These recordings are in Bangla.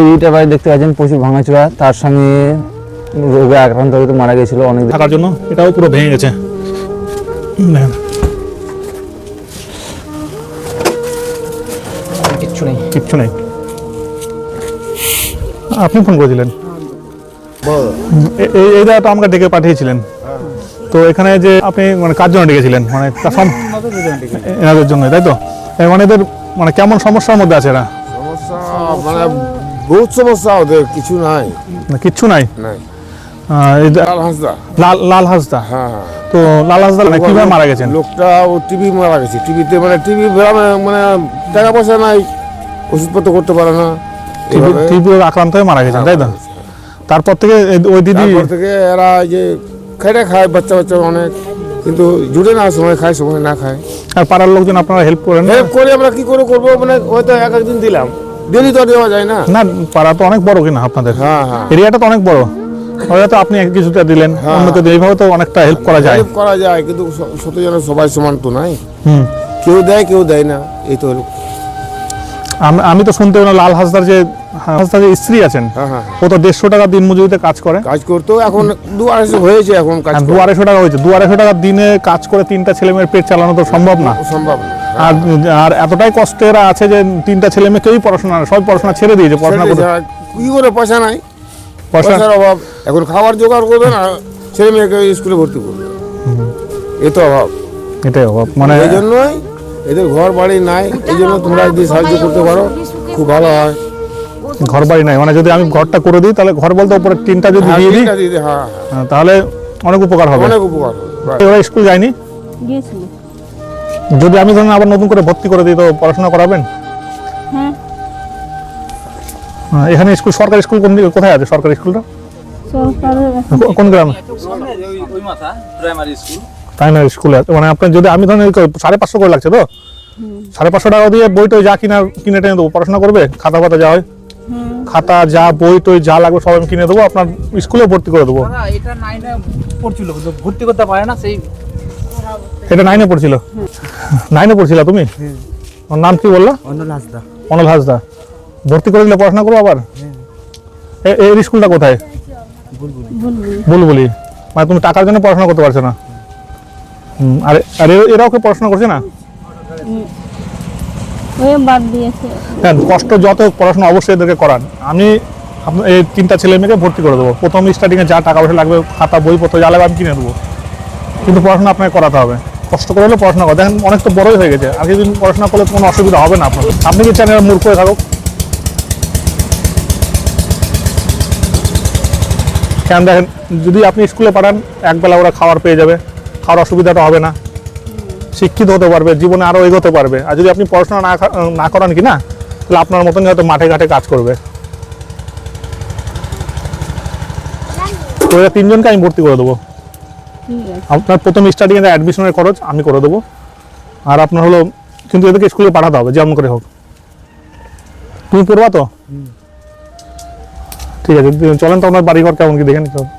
এইটা বাড়ি দেখতে পাচ্ছেন প্রচুর ভাঙাচোরা। তার সঙ্গে রোগে আক্রান্ত হয়ে তো মারা গেছিল অনেক থাকার জন্য এটাও পুরো ভেঙে গেছে। কিচ্ছু নেই। কিচ্ছু নেই। আপনি ফোন করেছিলেন? এই এই জায়গাটা আমাকে ডেকে পাঠিয়েছিলেন। তো এখানে যে আপনি মানে কার জন্য ডেকেছিলেন? মানে এনাদের জন্য তাই তো? মানে এদের মানে কেমন সমস্যার মধ্যে আছে এরা? সমস্যা মানে বহুত সমস্যা ওদের কিছু নাই। মানে কিচ্ছু নাই? নাই। এই লাল হাঁসদা। লাল লাল হাসদা? হ্যাঁ হ্যাঁ। তো লাল হাসদা মানে কীভাবে মারা গেছেন? লোকটা ও টিভি মারা গেছে। টিভিতে মানে টিভি মানে টাকা পয়সা নাই ওষুধপত্র করতে পারে না। টিবি আক্রান্ত হয়ে মারা গেছেন তাই তো? তারপর থেকে ওই দিদি থেকে এরা যে খেটে খায় বাচ্চা বাচ্চা অনেক। কিন্তু জুড়ে না সময় খায় সময় না খায়। আর পাড়ার লোকজন আপনারা হেল্প করেন হেল্প করে আমরা কি করে করব? মানে হয়তো এক একদিন দিলাম। ডেলি তো দেওয়া যায় না। না পাড়া তো অনেক বড় কিনা আপনাদের। হ্যাঁ হ্যাঁ। এরিয়াটা তো অনেক বড়। হয়তো আপনি কিছুটা দিলেন অন্যকে এইভাবে তো অনেকটা হেল্প করা যায়। হেল্প করা যায় কিন্তু শত জন সবাই সমান তো নাই। হুম। কেউ দেয় কেউ দেয় না এই তো। আমি তো শুনতে পেলাম লাল হাসদার যে হাসদার যে স্ত্রী আছেন হ্যাঁ হ্যাঁ। ও তো দেড়শো টাকা দিন মজুরিতে কাজ করে। কাজ করতো এখন দু আড়াইশো হয়েছে এখন দু আড়াইশো টাকা হয়েছে। দু আড়াইশো টাকা দিনে কাজ করে তিনটা ছেলে মেয়ের পেট চালানো তো সম্ভব না। সম্ভব না। আর আর এতটাই কষ্ট এরা আছে যে তিনটা ছেলে মেয়ে কেউই পড়াশোনা সব পড়াশোনা ছেড়ে দিয়েছে পড়াশোনা করতে দেওয়া, কি করে পয়সা নাই? পয়সা পয়সার অভাব। এখন খাবার জোগাড় করবে না ছেলে মেয়েকে স্কুলে ভর্তি করবে এ তো অভাব। এটাই অভাব। মানে এই জন্যই এদের ঘর বাড়ি নাই। এই জন্য তোমরা যদি সাহায্য করতে পারো খুব ভালো হয়। ঘর বাড়ি নাই। মানে যদি আমি ঘরটা করে দিই তাহলে ঘর বলতে উপরে টিনটা যদি হ্যাঁ, দিয়ে দিই হ্যাঁ হ্যাঁ, তাহলে অনেক উপকার হবে। অনেক উপকার হবে। ওরা স্কুল যায়নি? গিয়েছিল। যদি আমি ধরেন আবার নতুন করে ভর্তি করে দিই তো পড়াশোনা করাবেন? এখানে স্কুল সরকারি স্কুল কোন দিকে কোথায় আছে সরকারি স্কুলটা? কোন গ্রামে? ওই মাথা প্রাইমারি স্কুল প্রাইমারি স্কুলে আছে। মানে আপনার যদি আমি ধরেন সাড়ে পাঁচশো করে লাগছে তো? সাড়ে পাঁচশো টাকা দিয়ে বই টই যা কিনা কিনে টেনে দেবো। পড়াশোনা করবে? খাতা ফাতা যা হয়? খাতা যা বই টই যা লাগবে সব আমি কিনে দেবো আপনার স্কুলে ভর্তি করে দেবো। না এটা নাইনে পড়ছিল ভর্তি করতে পারে না সেই এটা নাইনে পড়ছিল? নাইনে পড়ছিল তুমি? ওর নাম কি বলল? অনল হাসদা। অনল হাসদা। ভর্তি করে দিলে পড়াশোনা করব আবার? এ- এর স্কুলটা কোথায়? বলবি বুলবুলি। মানে তুমি টাকার জন্য পড়াশোনা করতে পারছ না? হুম, আর আর এ- এরাও কি পড়াশোনা করছে না? হ্যাঁ কষ্ট যত পড়াশোনা অবশ্যই এদেরকে করান। আমি এই তিনটা ছেলে মেয়েকে ভর্তি করে দেবো। প্রথম স্টার্টিংয়ে যা টাকা পয়সা লাগবে খাতা বইপত্র যা লাগবে আমি কিনে দেবো। কিন্তু পড়াশোনা আপনাকে করাতে হবে। কষ্ট করে হলে পড়াশোনা করে। দেখেন, অনেক তো বড়ই হয়ে গেছে। আর কিছুদিন পড়াশোনা করলে কোনো অসুবিধা হবে না আপনার। আপনি কি এরা মূর্খ হয়ে থাকুক? কেন দেখেন, যদি আপনি স্কুলে পাঠান, একবেলা ওরা খাবার পেয়ে যাবে। খাওয়ার অসুবিধাটা হবে না। শিক্ষিত হতে পারবে, জীবনে আরও এগোতে পারবে। আর যদি আপনি পড়াশোনা না না করান কি না তাহলে আপনার মতনই হয়তো মাঠে ঘাটে কাজ করবে। তো তিনজনকে আমি ভর্তি করে দেবো। আপনার প্রথম স্টার্টিং এর অ্যাডমিশনের খরচ আমি করে দেবো। আর আপনার হলো কিন্তু এদেরকে স্কুলে পাঠাতে হবে যেমন করে হোক। তুমি পড়বা তো? ঠিক আছে চলেন তো আপনার বাড়িঘর কেমন কি দেখেন নিতে হবে।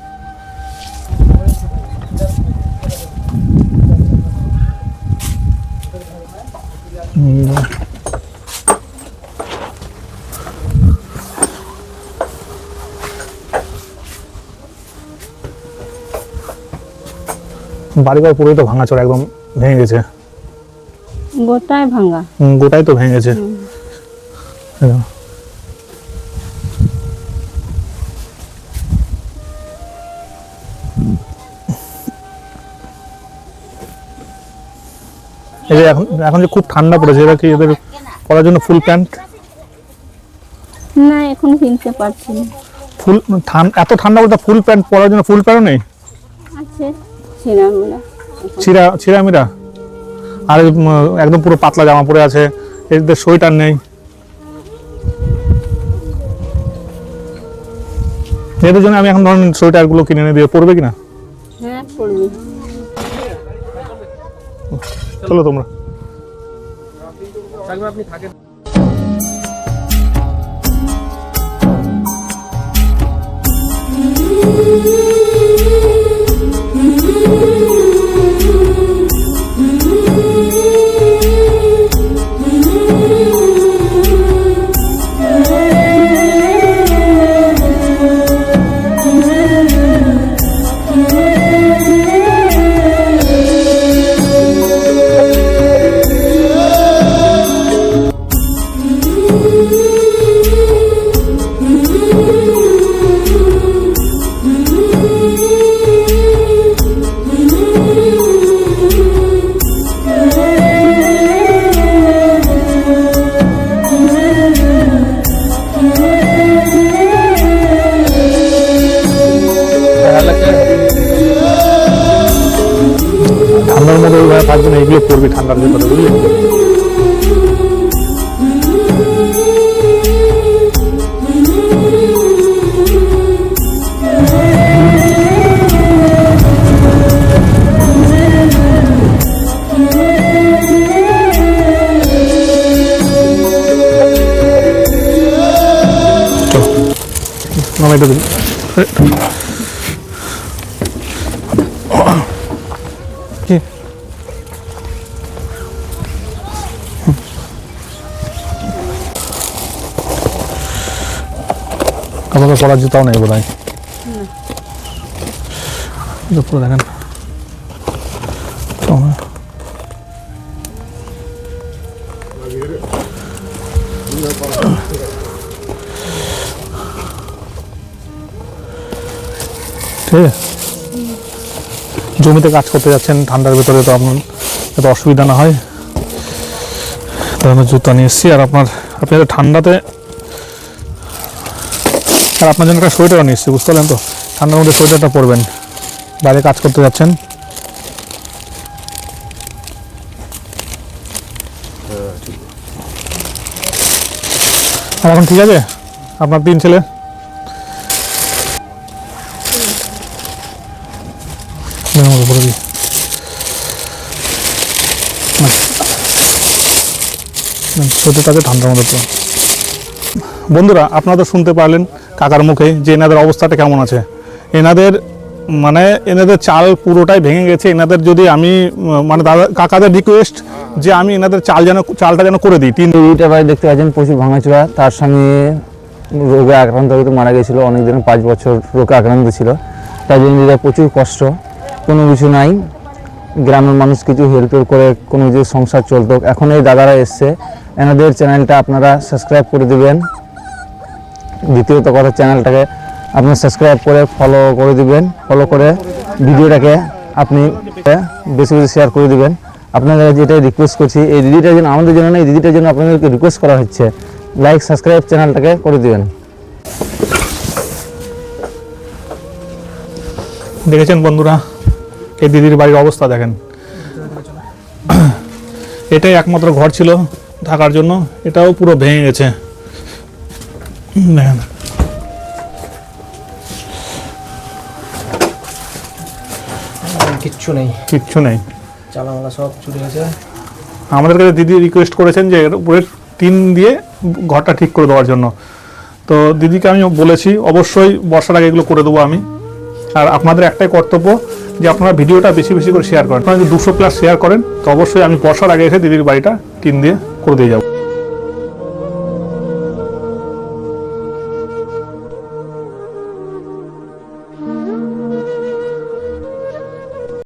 বাড়িঘর পুরোই তো ভাঙাচোরা একদম ভেঙে গেছে। গোটায় ভাঙা? হুম, গোটাই তো ভেঙে গেছে। এই যে এখন এখন যে খুব ঠান্ডা পড়েছে এরা কি এদের পরার জন্য ফুল প্যান্ট না এখন কিনতে পারছি না। ফুল এত ঠান্ডা পড়েছে ফুল প্যান্ট পরার জন্য ফুল প্যান্টও নেই? আছে। চিরা চিরামিরা? আর একদম পুরো পাতলা জামা পরে আছে। এদের সোয়েটার নেই। এদের জন্য আমি এখন ধরেন সোয়েটারগুলো কিনে এনে দিয়ে পরবে কিনা? হ্যাঁ পরবে। চলো তোমরা। Thank you. এগুলো পড়বি ঠান্ডার ভিতরে বুঝলি নাম এটা দিন আপনাদের পড়ার জুতাও নেই বোধ হয় পুরো দেখেন। ঠিক আছে। জমিতে কাজ করতে যাচ্ছেন ঠান্ডার ভেতরে তো আপনার যাতে অসুবিধা না হয়। আমরা জুতা নিয়ে এসেছি। আর আপনার আপনি ঠান্ডাতে আর আপনার জন্য একটা সোয়েটারও এসেছি বুঝতে পারলেন তো? ঠান্ডার মধ্যে সোয়েটারটা পরবেন। বাইরে কাজ করতে যাচ্ছেন। এখন ঠিক আছে? আপনার তিন ছেলে? করে দিই। ঠান্ডার মধ্যে বন্ধুরা, আপনারা তো শুনতে পারলেন কাকার মুখে যে এনাদের অবস্থাটা কেমন আছে? এনাদের মানে এনাদের চাল পুরোটাই ভেঙে গেছে। এনাদের যদি আমি মানে দাদা, কাকাদের রিকোয়েস্ট যে আমি এনাদের চাল যেন, চালটা যেন করে দিই, তিন দিদিটা বাড়ি দেখতে পাচ্ছেন, প্রচুর ভাঙাচোরা। তার সঙ্গে রোগে আক্রান্ত হয়ে মারা গেছিল অনেক দিন পাঁচ বছর রোগে আক্রান্ত ছিল। তাই জন্য প্রচুর কষ্ট, কোনো কিছু নাই। গ্রামের মানুষ কিছু হেল্প করে, কোনো কিছু সংসার চলতো। এখন এই দাদারা এসছে। এনাদের চ্যানেলটা আপনারা সাবস্ক্রাইব করে দিবেন। দ্বিতীয়ত কথা, চ্যানেলটাকে আপনি সাবস্ক্রাইব করে ফলো করে দিবেন ফলো করে ভিডিওটাকে আপনি বেশি বেশি শেয়ার করে দিবেন। আপনাদের এটাই রিকোয়েস্ট করছি, এই দিদিটার জন্য, আমাদের জন্য না, এই দিদিটার জন্য আপনাদেরকে রিকোয়েস্ট করা হচ্ছে। লাইক সাবস্ক্রাইব চ্যানেলটাকে করে দিবেন। দেখেছেন বন্ধুরা, এই দিদির বাড়ির অবস্থা দেখেন। এটাই একমাত্র ঘর ছিল থাকার জন্য, এটাও পুরো ভেঙে গেছে। দেখেন কিচ্ছু নেই। কিচ্ছু নেই। চালামালা সব চুরি হয়েছে। আমাদের কাছে দিদি রিকোয়েস্ট করেছেন যে এর উপরে টিন দিয়ে ঘরটা ঠিক করে দেওয়ার জন্য। তো দিদিকে আমি বলেছি অবশ্যই বর্ষার আগে এগুলো করে দেবো আমি। আর আপনাদের একটাই কর্তব্য যে আপনারা ভিডিওটা বেশি বেশি করে শেয়ার করেন। আপনারা যদি দুশো প্লাস শেয়ার করেন তো অবশ্যই আমি বর্ষার আগে এসে দিদির বাড়িটা টিন দিয়ে করে দিয়ে যাব।